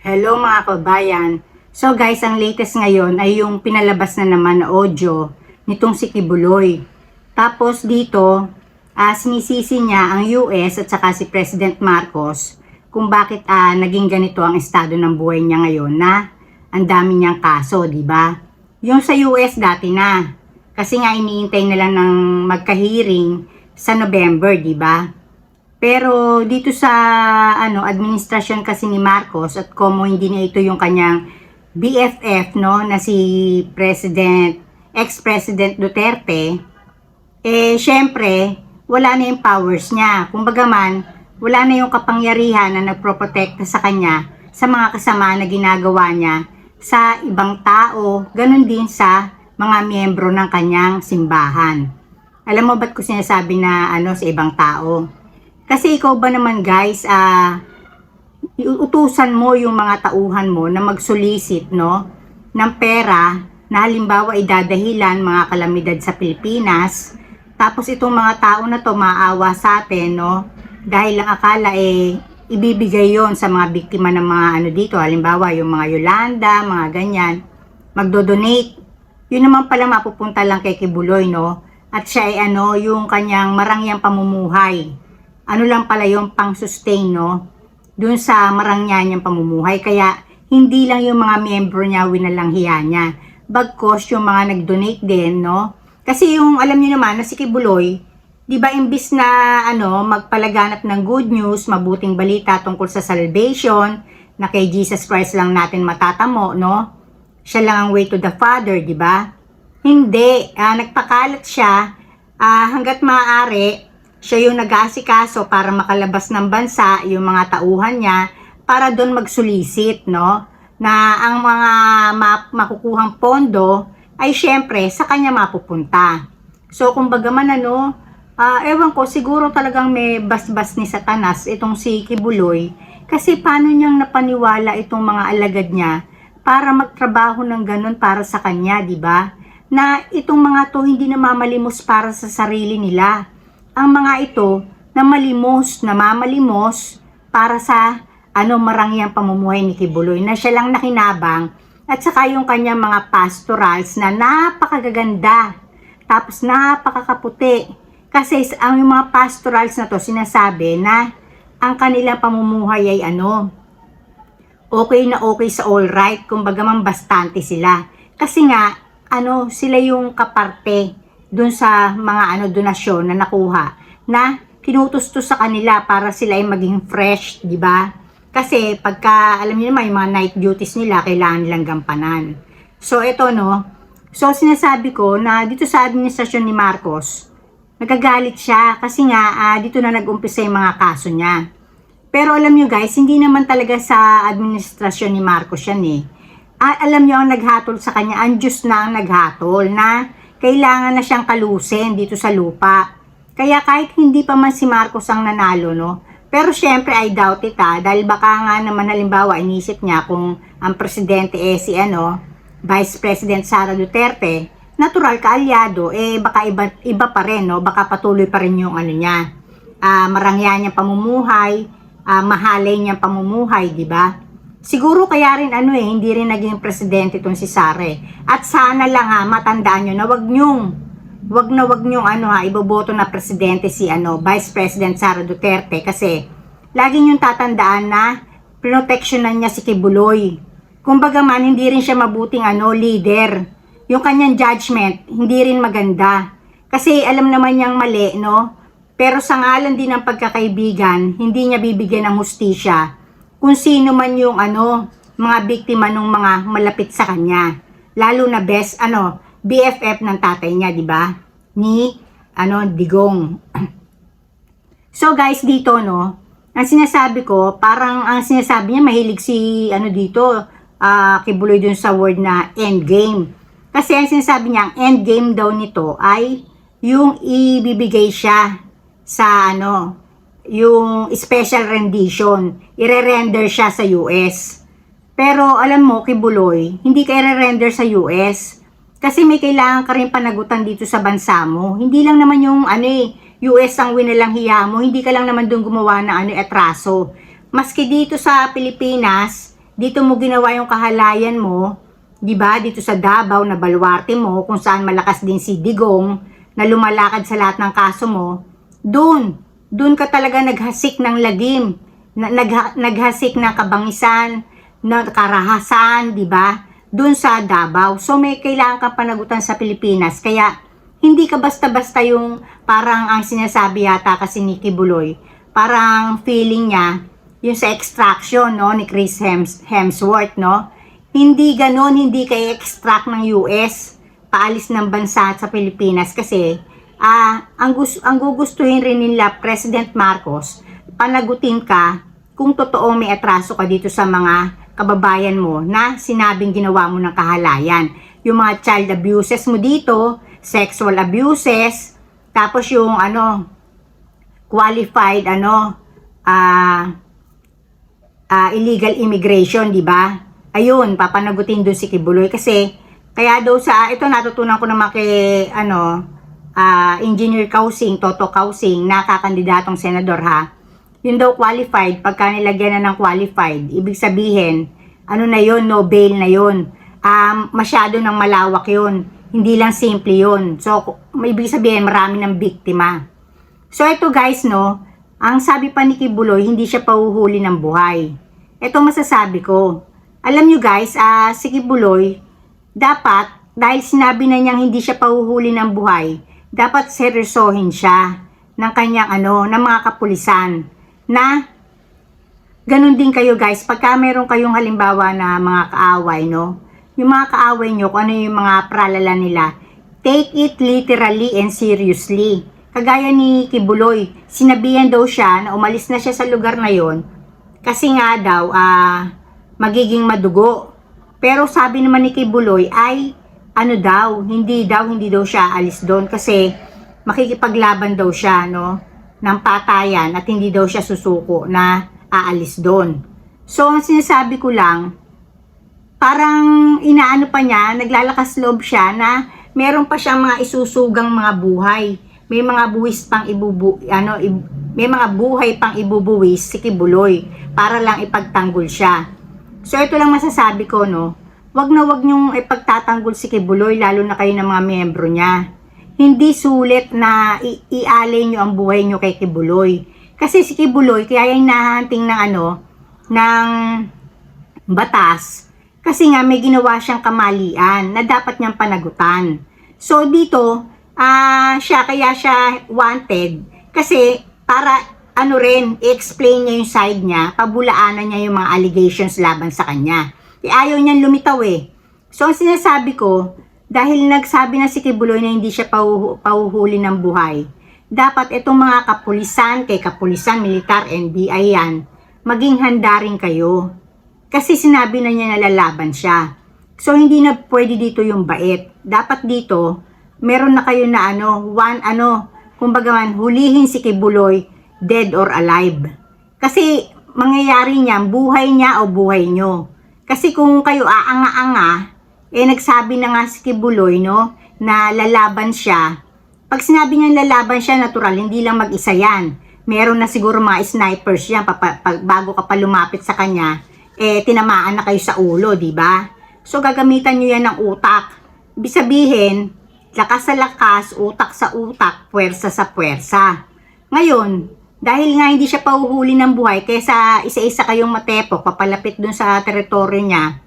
Hello mga kabayan. So guys, ang latest ngayon ay yung pinalabas na naman na audio nitong si Kibuloy. Tapos dito, ah sinisisi niya ang US at saka si President Marcos kung bakit ah, naging ganito ang estado ng buhay niya ngayon na ang dami niyang kaso, di ba? Yung sa US dati na. Kasi nga iniintay nila ng magka-hearing sa November, di ba? Pero dito sa ano administrasyon kasi ni Marcos at como hindi na ito yung kanyang BFF no na si President ex-President Duterte eh syempre wala na yung powers niya. Kumbaga man wala na yung kapangyarihan na nagproprotekta sa kanya sa mga kasama na ginagawa niya sa ibang tao, ganun din sa mga miyembro ng kanyang simbahan. Alam mo ba't ko sinasabi na ano sa ibang tao? Kasi ikaw ba naman guys, ah, utusan mo yung mga tauhan mo na magsolicit, no, ng pera na halimbawa idadahilan mga kalamidad sa Pilipinas. Tapos itong mga tao na to maawa sa atin, no, dahil lang akala eh ibibigay yon sa mga biktima ng mga ano dito, halimbawa yung mga Yolanda, mga ganyan, magdo-donate. Yun naman pala mapupunta lang kay Kibuloy, no? At siya ay ano, yung kanyang marangyang pamumuhay ano lang pala yung pang-sustain, no? Doon sa marangyan niyang pamumuhay. Kaya, hindi lang yung mga miyembro niya winalang hiya niya. Bagkos yung mga nag-donate din, no? Kasi yung, alam niyo naman, na si Kibuloy, di ba imbis na, ano, magpalaganap ng good news, mabuting balita tungkol sa salvation, na kay Jesus Christ lang natin matatamo, no? Siya lang ang way to the Father, di ba? Hindi. Ah, nagpakalat siya ah, hanggat maaari siya yung nag-aasikaso para makalabas ng bansa, yung mga tauhan niya, para doon magsulisit, no? Na ang mga ma- makukuhang pondo ay syempre sa kanya mapupunta. So, kumbaga man ano, ah, ewan ko, siguro talagang may basbas ni Satanas itong si Kibuloy. Kasi paano niyang napaniwala itong mga alagad niya para magtrabaho ng ganun para sa kanya, di ba? Na itong mga to hindi namamalimos para sa sarili nila ang mga ito na malimos, namamalimos para sa ano marangyang pamumuhay ni Kibuloy na siya lang nakinabang at saka yung kanyang mga pastorals na napakagaganda tapos napakakaputi. Kasi ang yung mga pastorals na to sinasabi na ang kanilang pamumuhay ay ano okay na okay sa all right kumbaga man bastante sila. Kasi nga ano sila yung kaparte dun sa mga ano donasyon na nakuha na kinutustos sa kanila para sila ay maging fresh, di ba? Kasi pagka alam niyo naman yung mga night duties nila kailangan nilang gampanan. So ito no. So sinasabi ko na dito sa administrasyon ni Marcos, nagagalit siya kasi nga ah, dito na nag-umpisa yung mga kaso niya. Pero alam niyo guys, hindi naman talaga sa administrasyon ni Marcos yan eh. Ah, alam niyo ang naghatol sa kanya, ang Diyos na ang naghatol na kailangan na siyang kalusin dito sa lupa. Kaya kahit hindi pa man si Marcos ang nanalo, no? Pero syempre, I doubt it ha, dahil baka nga naman halimbawa inisip niya kung ang presidente eh si ano, Vice President Sara Duterte, natural kaalyado, eh baka iba, iba pa rin, no? Baka patuloy pa rin yung ano niya, ah marangya niyang pamumuhay, ah mahalay niyang pamumuhay, di ba? Siguro kaya rin ano eh, hindi rin naging presidente itong si Sare. At sana lang ha, matandaan nyo na wag nyong, wag na wag nyong ano ha, iboboto na presidente si ano, Vice President Sara Duterte kasi lagi nyong tatandaan na proteksyonan niya si Kibuloy. Kumbaga man, hindi rin siya mabuting ano, leader. Yung kanyang judgment, hindi rin maganda. Kasi alam naman niyang mali, no? Pero sa ngalan din ng pagkakaibigan, hindi niya bibigyan ng hustisya kung sino man yung ano, mga biktima ng mga malapit sa kanya. Lalo na best, ano, BFF ng tatay niya, di ba? Ni, ano, Digong. so guys, dito, no, ang sinasabi ko, parang ang sinasabi niya, mahilig si, ano dito, uh, kibuloy dun sa word na endgame. Kasi ang sinasabi niya, ang endgame daw nito ay yung ibibigay siya sa, ano, yung special rendition. Ire-render siya sa US. Pero alam mo, Kibuloy, hindi ka i-render sa US. Kasi may kailangan ka rin panagutan dito sa bansa mo. Hindi lang naman yung ano eh, US ang winalang hiya mo. Hindi ka lang naman doon gumawa ng ano, atraso. Maski dito sa Pilipinas, dito mo ginawa yung kahalayan mo, 'di ba? Dito sa Davao na baluarte mo kung saan malakas din si Digong na lumalakad sa lahat ng kaso mo, doon, doon ka talaga naghasik ng lagim, na, nagha, naghasik ng kabangisan, na karahasan, 'di ba? Doon sa Davao. So may kailangan kang panagutan sa Pilipinas. Kaya hindi ka basta-basta yung parang ang sinasabi yata kasi ni Kibuloy. Parang feeling niya yung sa extraction no ni Chris Hems, Hemsworth no. Hindi ganon, hindi kay extract ng US paalis ng bansa sa Pilipinas kasi ah ang gus ang gugustuhin rin nila President Marcos panagutin ka kung totoo may atraso ka dito sa mga kababayan mo na sinabing ginawa mo ng kahalayan. Yung mga child abuses mo dito, sexual abuses, tapos yung ano, qualified ano, ah ah, illegal immigration, di ba? Ayun, papanagutin doon si Kibuloy kasi kaya daw sa ito natutunan ko naman kay ano ah, Engineer Kausing, Toto Kausing, nakakandidatong senador ha. Yun daw qualified, pagka nilagyan na ng qualified, ibig sabihin, ano na yun, no bail na yun. Um, masyado ng malawak yun. Hindi lang simple yun. So, ibig sabihin, marami ng biktima. So, ito guys, no, ang sabi pa ni Kibuloy, hindi siya pahuhuli ng buhay. Ito masasabi ko. Alam nyo guys, ah, si Kibuloy, dapat, dahil sinabi na niyang hindi siya pahuhuli ng buhay, dapat seryosohin siya ng kanyang ano, ng mga kapulisan na ganun din kayo guys, pagka meron kayong halimbawa na mga kaaway, no? Yung mga kaaway nyo, kung ano yung mga pralala nila, take it literally and seriously. Kagaya ni Kibuloy, sinabihan daw siya na umalis na siya sa lugar na yon kasi nga daw, ah, magiging madugo. Pero sabi naman ni Kibuloy ay, ano daw, hindi daw, hindi daw siya alis doon kasi makikipaglaban daw siya, no? ng patayan at hindi daw siya susuko na aalis doon. So, ang sinasabi ko lang, parang inaano pa niya, naglalakas loob siya na meron pa siyang mga isusugang mga buhay. May mga buwis pang ibubu, ano, ib- may mga buhay pang ibubuwis si Kibuloy para lang ipagtanggol siya. So, ito lang masasabi ko, no? Wag na wag niyong ipagtatanggol si Kibuloy, lalo na kayo ng mga miyembro niya hindi sulit na i- ialay nyo ang buhay nyo kay Kibuloy. Kasi si Kibuloy, kaya yung nahanting ng ano, ng batas, kasi nga may ginawa siyang kamalian na dapat niyang panagutan. So dito, ah siya kaya siya wanted kasi para ano rin, i-explain niya yung side niya, pabulaanan niya yung mga allegations laban sa kanya. E ayaw niyang lumitaw eh. So ang sinasabi ko, dahil nagsabi na si Kibuloy na hindi siya pauhu- pauhuli ng buhay, dapat itong mga kapulisan, kay kapulisan, militar, NBI yan, maging handa rin kayo. Kasi sinabi na niya na lalaban siya. So hindi na pwede dito yung bait. Dapat dito, meron na kayo na ano, one ano, kumbaga man, hulihin si Kibuloy, dead or alive. Kasi mangyayari niyan, buhay niya o buhay nyo. Kasi kung kayo aanga-anga, eh nagsabi na nga si Kibuloy, no, na lalaban siya. Pag sinabi niya lalaban siya, natural, hindi lang mag-isa yan. Meron na siguro mga snipers yan, bago ka pa lumapit sa kanya, eh tinamaan na kayo sa ulo, di ba? So gagamitan niyo yan ng utak. Ibig sabihin, lakas sa lakas, utak sa utak, puwersa sa puwersa. Ngayon, dahil nga hindi siya pauhuli ng buhay, kaysa isa-isa kayong matepok, papalapit dun sa teritoryo niya,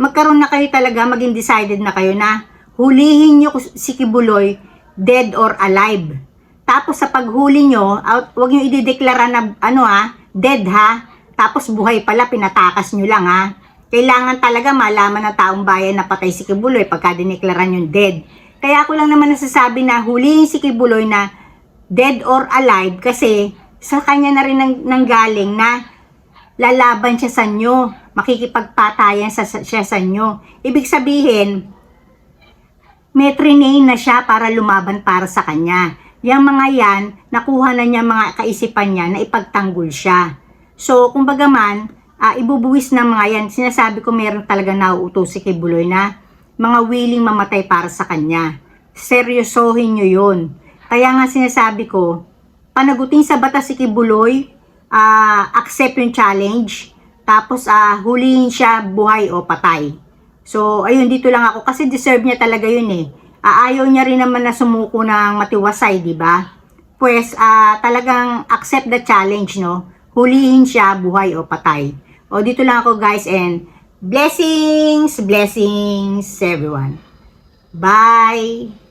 magkaroon na kayo talaga, maging decided na kayo na hulihin nyo si Kibuloy dead or alive. Tapos sa paghuli nyo, out, huwag nyo idideklara na ano ha, dead ha, tapos buhay pala, pinatakas nyo lang ha. Kailangan talaga malaman ng taong bayan na patay si Kibuloy pagka dineklara nyo dead. Kaya ako lang naman nasasabi na hulihin si Kibuloy na dead or alive kasi sa kanya na rin nang, nanggaling na lalaban siya sa inyo, makikipagpatayan sa, siya sa inyo. Ibig sabihin, may train na siya para lumaban para sa kanya. Yang mga yan, nakuha na niya mga kaisipan niya na ipagtanggol siya. So, kumbaga man, ah, ibubuwis ng mga yan, sinasabi ko meron talaga nauutos si Kibuloy na mga willing mamatay para sa kanya. Seryosohin nyo yun. Kaya nga sinasabi ko, panagutin sa batas si Kibuloy, ah, accept yung challenge, Tapos ah hulihin siya buhay o patay. So ayun dito lang ako kasi deserve niya talaga yun eh. Ah, ayaw niya rin naman na sumuko ng matiwasay, di ba? Pues ah talagang accept the challenge, no? Hulihin siya buhay o patay. O dito lang ako guys and blessings, blessings everyone. Bye!